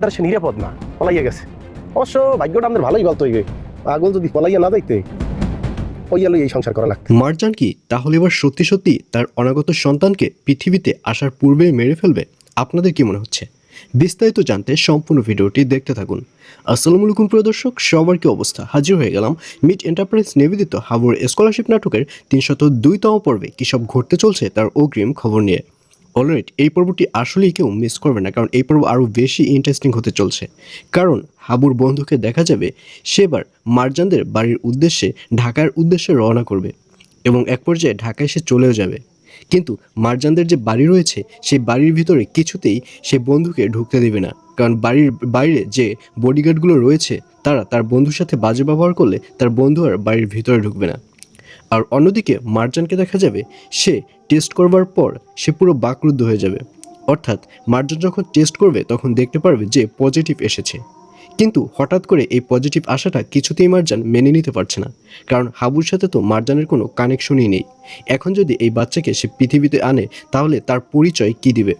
তার সে নিরাপদ না, পলাইয়া গেছে। অবশ্য ভাগ্যটা আমাদের ভালোই বলতো পাগল যদি পলাইয়া না যাইতে ওই আলো এই সংসার করা লাগতো। মার্জান কি তাহলে এবার সত্যি সত্যি তার অনাগত সন্তানকে পৃথিবীতে আসার পূর্বে মেরে ফেলবে? আপনাদের কি মনে হচ্ছে? বিস্তারিত জানতে সম্পূর্ণ ভিডিওটি দেখতে থাকুন। আসসালামু আলাইকুম, প্রিয় দর্শক, সবার কি অবস্থা? হাজির হয়ে গেলাম মিড এন্টারপ্রাইজ নিবেদিত হাবুর স্কলারশিপ নাটকের তিনশত দুইতম পর্বে। কী সব ঘটতে চলছে তার অগ্রিম খবর নিয়ে। অলরাইট, এই পর্বটি আসলেই কেউ মিস করবে না, কারণ এই পর্ব আরও বেশি ইন্টারেস্টিং হতে চলছে। কারণ হাবুর বন্ধুকে দেখা যাবে, সেবার মারজানদের বাড়ির উদ্দেশ্যে, ঢাকার উদ্দেশ্যে রওনা করবে এবং এক পর্যায়ে ঢাকায় সে চলেও যাবে। কিন্তু মারজানদের যে বাড়ি রয়েছে সেই বাড়ির ভিতরে কিছুতেই সে বন্ধুকে ঢুকতে দেবে না। কারণ বাড়ির বাইরে যে বডিগার্ডগুলো রয়েছে, তারা তার বন্ধুর সাথে বাজে ব্যবহার করলে তার বন্ধু আর বাড়ির ভিতরে ঢুকবে না। আর অন্যদিকে মার্জানকে দেখা যাবে সে টেস্ট করবার পর সে পুরো বাকরুদ্ধ হয়ে যাবে। অর্থাৎ মার্জান যখন টেস্ট করবে তখন দেখতে পারবে যে পজিটিভ এসেছে। কিন্তু হঠাৎ করে এই পজিটিভ আসাটা কিছুতেই মার্জান মেনে নিতে পারছে না। কারণ হাবুর সাথে তো মার্জানের কোনো কানেকশনই নেই। এখন যদি এই বাচ্চাকে সে পৃথিবীতে আনে, তাহলে তার পরিচয় কি দিবে?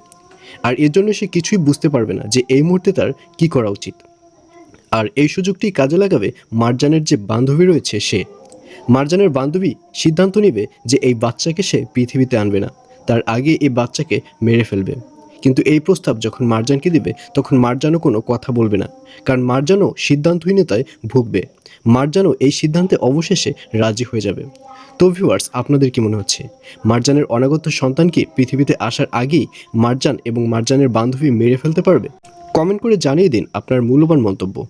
আর এর জন্য সে কিছুই বুঝতে পারবে না যে এই মুহূর্তে তার কি করা উচিত। আর এই সুযোগটি কাজে লাগাবে মার্জানের যে বান্ধবী রয়েছে সে। মার্জানের বান্ধবী সিদ্ধান্ত নেবে যে এই বাচ্চাকে সে পৃথিবীতে আনবে না। তার আগে এই বাচ্চাকে মেরে ফেলবে। কিন্তু এই প্রস্তাব যখন মার্জানকে দিবে, তখন মার্জানও কোনো কথা বলবে না। কারণ মার্জানও সিদ্ধান্তহীনতায় ভুগবে। মার্জানও এই সিদ্ধান্তে অবশেষে রাজি হয়ে যাবে। তো ভিউয়ার্স আপনাদের কি মনে হচ্ছে? মার্জানের অনাগত সন্তান কি পৃথিবীতে আসার আগেই মার্জান এবং মার্জানের বান্ধবী মেরে ফেলতে পারবে? কমেন্ট করে জানিয়ে দিন আপনার মূল্যবান মন্তব্য।